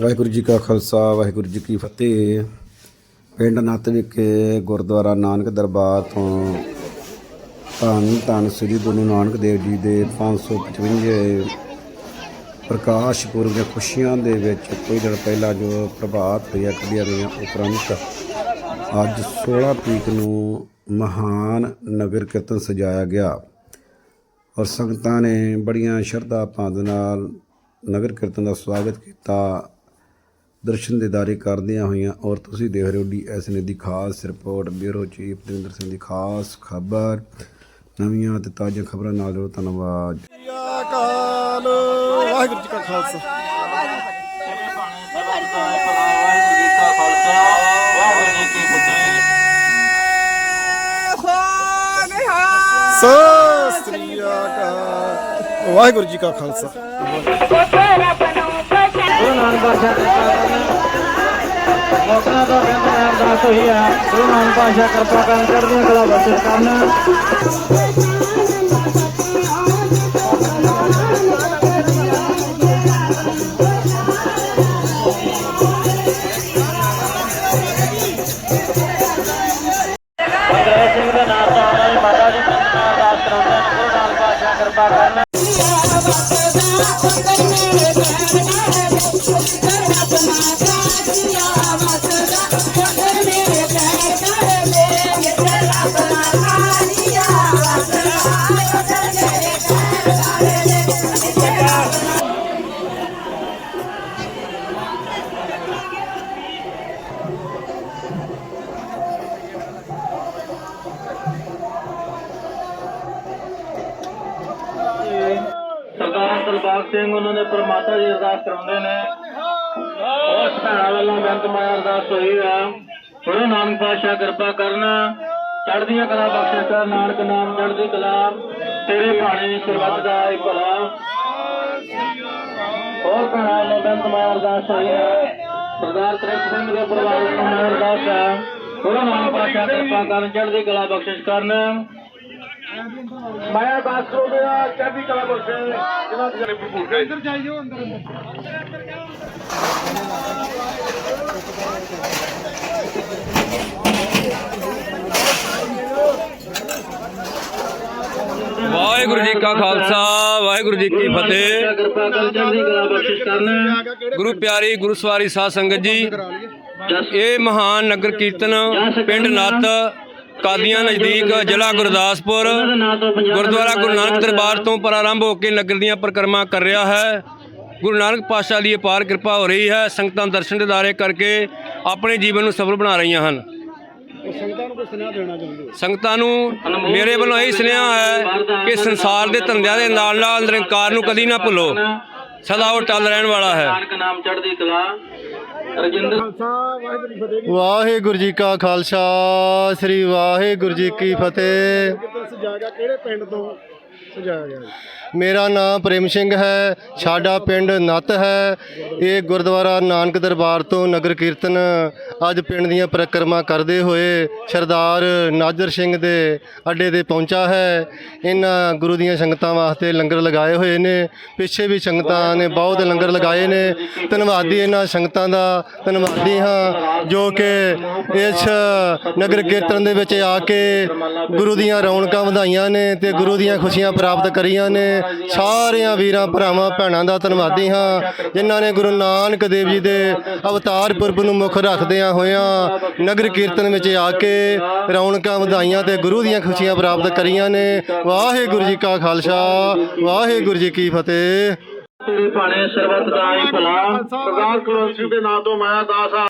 ਵਾਹਿਗੁਰੂ ਜੀ ਕਾ ਖਾਲਸਾ, ਵਾਹਿਗੁਰੂ ਜੀ ਕੀ ਫਤਿਹ। ਪਿੰਡ ਨੱਤ ਵਿਖੇ ਗੁਰਦੁਆਰਾ ਨਾਨਕ ਦਰਬਾਰ ਤੋਂ ਧੰਨ ਧੰਨ ਸ੍ਰੀ ਗੁਰੂ ਨਾਨਕ ਦੇਵ ਜੀ ਦੇ 555 ਪ੍ਰਕਾਸ਼ ਪੁਰਬ ਦੀਆਂ ਖੁਸ਼ੀਆਂ ਦੇ ਵਿੱਚ ਕੋਈ ਦਿਨ ਪਹਿਲਾਂ ਜੋ ਪ੍ਰਭਾਤ ਹੋਇਆ ਕੱਢੀਆਂ ਗਈਆਂ ਉਪਰੰਤ, ਅੱਜ 16 ਤਰੀਕ ਨੂੰ ਮਹਾਨ ਨਗਰ ਕੀਰਤਨ ਸਜਾਇਆ ਗਿਆ। ਔਰ ਸੰਗਤਾਂ ਨੇ ਬੜੀਆਂ ਸ਼ਰਧਾ ਭਾਵ ਦੇ ਨਾਲ ਨਗਰ ਕੀਰਤਨ ਦਾ ਸਵਾਗਤ ਕੀਤਾ। ਦਰਸ਼ਨ ਦਿਦਾਰੇ ਕਰਦਿਆਂ ਹੋਈਆਂ ਔਰ ਤੁਸੀਂ ਦੇਖ ਰਹੇ ਹੋ ਡੀ ਐਸ ਨੇ ਦੀ ਖਾਸ report, bureau chief Davinder Singh ਦੀ ਖਾਸ ਖਬਰ। ਨਵੀਆਂ ਤੇ ਤਾਜ਼ੀਆਂ ਖਬਰਾਂ ਨਾਲ ਜੁੜੋ, ਧੰਨਵਾਦ। ਸ੍ਰੀ ਅਕਾਲ। ਵਾਹਿਗੁਰੂ ਜੀ ਕਾ ਖਾਲਸਾ। ਵਾਹਿਗੁਰੂ ਜੀ ਕਾ ਖਾਲਸਾ ਵਾਹਿਗੁਰੂ ਜੀ ਕੀ ਫਤਿਹ ਸਤਿ ਸ੍ਰੀ ਅਕਾਲ। ਵਾਹਿਗੁਰੂ ਜੀ ਕਾ ਖਾਲਸਾ। ਗੁਰੂ ਨਾਨਕ ਪਾਤਸ਼ਾਹ ਕਿਰਪਾ ਕਰਨ ਮੌਕਾ ਤੋਂ ਨਾਮ ਅਰਦਾਸ ਹੋਈ ਹੈ। ਗੁਰੂ ਨਾਨਕ ਪਾਤਸ਼ਾਹ ਕਿਰਪਾ ਕਰਨ ਚੜ੍ਹਦੀਆਂ ਕਲਾ ਬਖਸ਼ਿਸ਼ ਕਰਨ। ਅੰਗਰੇਜ਼ ਸਿੰਘ ਸਿੰਘ ਉਹਨਾਂ ਦੇ ਪਰਮਾਤਾ ਜੀ ਅਰਦਾਸ ਕਰਾਉਂਦੇ ਨੇ। ਉਸ ਭੈਣਾਂ ਵੱਲੋਂ ਬੇਨਤ ਮਾਇਆ ਅਰਦਾਸ ਹੋਈ ਹੈ ਗੁਰੂ ਨਾਨਕ ਪਾਤਸ਼ਾਹ ਕਿਰਪਾ ਕਰਨ। ਚੜ੍ਹਦੀਆਂ ਕਲਾ ਬਖਸ਼ਿਸ਼ ਕਰ, ਨਾਨਕ ਨਾਮ ਚੜ੍ਹਦੀ ਕਲਾ। ਤੇਰੇ ਭਾਣੇ ਸਰਬੱਤ ਦਾ ਹੀ ਭਲਾ। ਹੋਰ ਭੈਣਾਂ ਵੱਲੋਂ ਬੇਨਤ ਮਾਇਆ ਅਰਦਾਸ ਹੋਈ ਹੈ ਸਰਦਾਰ ਤ੍ਰਿਪ ਸਿੰਘ ਦੇ ਪਰਿਵਾਰ ਵੱਲੋਂ ਅਰਦਾਸ ਹੈ ਗੁਰੂ ਨਾਨਕ ਪਾਤਸ਼ਾਹ ਕਿਰਪਾ ਕਰਨ, ਚੜ੍ਹਦੀ ਕਲਾ ਬਖਸ਼ਿਸ਼ ਕਰਨ। ਮਾਇਆ ਅਰਦਾਸ ਕਰੋਗੇ ਚੜ੍ਹਦੀ ਕਲਾ ਬਖਸ਼ੇ ਜਿਨ੍ਹਾਂ ਦੇ ਭਰਪੂਰ ਇੱਧਰ ਜਾਈਓ ਅੰਦਰ ਵਾਹਿਗੁਰੂ ਜੀ ਕਾ ਖਾਲਸਾ ਵਾਹਿਗੁਰੂ ਜੀ ਕੀ ਫਤਿਹ। ਕਿਰਪਾ ਕਰ ਚੜ੍ਹਦੀ ਕਲਾ ਬਖਸ਼ਿਸ਼ ਕਰਨ ਗੁਰੂ ਪਿਆਰੀ ਗੁਰੂ ਸਵਾਰੀ ਸਾਧ ਸੰਗਤ ਜੀ ਇਹ ਮਹਾਨ ਨਗਰ ਕੀਰਤਨ ਪਿੰਡ ਨੱਤ ਕਾਦੀਆਂ ਨਜ਼ਦੀਕ ਜ਼ਿਲ੍ਹਾ ਗੁਰਦਾਸਪੁਰ ਦੇ ਗੁਰਦੁਆਰਾ ਗੁਰੂ ਨਾਨਕ ਦਰਬਾਰ ਤੋਂ ਪ੍ਰਾਰੰਭ ਹੋ ਕੇ ਨਗਰ ਦੀਆਂ ਪਰਿਕਰਮਾ ਕਰ ਰਿਹਾ ਹੈ। ਗੁਰੂ ਨਾਨਕ ਪਾਤਸ਼ਾਹ ਦੀ ਅਪਾਰ ਕਿਰਪਾ ਹੋ ਰਹੀ ਹੈ। ਸੰਗਤਾਂ ਦਰਸ਼ਨ ਦਿਦਾਰੇ ਕਰਕੇ ਆਪਣੇ ਜੀਵਨ ਨੂੰ ਸਫਲ ਬਣਾ ਰਹੀਆਂ ਹਨ। ਸੰਗਤਾਂ ਨੂੰ ਮੇਰੇ ਵੱਲੋਂ ਇਹ ਸੁਨੇਹਾ ਹੈ ਕਿ ਸੰਸਾਰ ਦੇ ਧੰਦਿਆਂ ਦੇ ਨਾਲ ਨਾਲ ਨਿਰੰਕਾਰ ਨੂੰ ਕਦੀ ਨਾ ਭੁੱਲੋ। ਸਦਾ ਉਹ ਟਲ ਰਹਿਣ ਵਾਲਾ ਹੈ। ਰਜਿੰਦਰ ਵਾਹਿਗੁਰੂ ਜੀ ਕਾ ਖਾਲਸਾ ਸ੍ਰੀ ਵਾਹਿਗੁਰੂ ਜੀ ਕੀ ਫਤਿਹ। ਕਿਹੜੇ ਪਿੰਡ ਤੋਂ? ਸਜਾਇਆ ਗਿਆ ਮੇਰਾ ਨਾਮ ਪ੍ਰੇਮ ਸਿੰਘ ਹੈ, ਸਾਡਾ ਪਿੰਡ ਨੱਤ ਹੈ। ਇਹ ਗੁਰਦੁਆਰਾ ਨਾਨਕ ਦਰਬਾਰ ਤੋਂ ਨਗਰ ਕੀਰਤਨ ਅੱਜ ਪਿੰਡ ਦੀਆਂ ਪਰਿਕਰਮਾ ਕਰਦੇ ਹੋਏ ਸਰਦਾਰ ਨਾਜਰ ਸਿੰਘ ਦੇ ਅੱਡੇ ਤੇ ਪਹੁੰਚਾ ਹੈ। ਇਹਨਾਂ ਗੁਰੂ ਦੀਆਂ ਸੰਗਤਾਂ ਵਾਸਤੇ ਲੰਗਰ ਲਗਾਏ ਹੋਏ ਨੇ। ਪਿੱਛੇ ਵੀ ਸੰਗਤਾਂ ਨੇ ਬਹੁਤ ਲੰਗਰ ਲਗਾਏ ਨੇ। ਧੰਨਵਾਦੀ ਇਹਨਾਂ ਸੰਗਤਾਂ ਦਾ। ਧੰਨਵਾਦੀ ਹਾਂ, ਜੋ ਕਿ ਇਸ ਨਗਰ ਕੀਰਤਨ ਦੇ ਵਿੱਚ ਆ ਕੇ ਗੁਰੂ ਦੀਆਂ ਰੌਣਕਾਂ ਵਧਾਈਆਂ ਨੇ ਤੇ ਗੁਰੂ ਦੀਆਂ ਖੁਸ਼ੀਆਂ ਪ੍ਰਾਪਤ ਕਰੀਆਂ ਨੇ। ਸਾਰਿਆਂ ਵੀਰਾਂ ਭਰਾਵਾਂ ਭੈਣਾਂ ਦਾ ਧੰਨਵਾਦੀ ਹਾਂ। ਜਿਨ੍ਹਾਂ ਨੇ ਗੁਰੂ ਨਾਨਕ ਦੇਵ ਜੀ ਦੇ ਅਵਤਾਰ ਪੁਰਬ ਨੂੰ ਮੁੱਖ ਰੱਖਦਿਆਂ ਹੋਇਆਂ ਨਗਰ ਕੀਰਤਨ ਵਿੱਚ ਆ ਕੇ ਰੌਣਕਾਂ ਵਧਾਈਆਂ ਤੇ ਗੁਰੂ ਦੀਆਂ ਖੁਸ਼ੀਆਂ ਪ੍ਰਾਪਤ ਕਰੀਆਂ ਨੇ। ਵਾਹਿਗੁਰੂ ਜੀ ਕਾ ਖਾਲਸਾ ਵਾਹਿਗੁਰੂ ਜੀ ਕੀ ਫਤਿਹ। ਤੇਰੇ ਭਾਣੇ ਸਰਬੱਤ ਦਾ ਹੀ ਭਲਾ। ਪ੍ਰਕਾਸ਼ ਕਰੋ ਸਿੰਘ ਦੇ ਨਾਂ ਤੋਂ ਮਾਇਆ ਦਾਸ ਆ।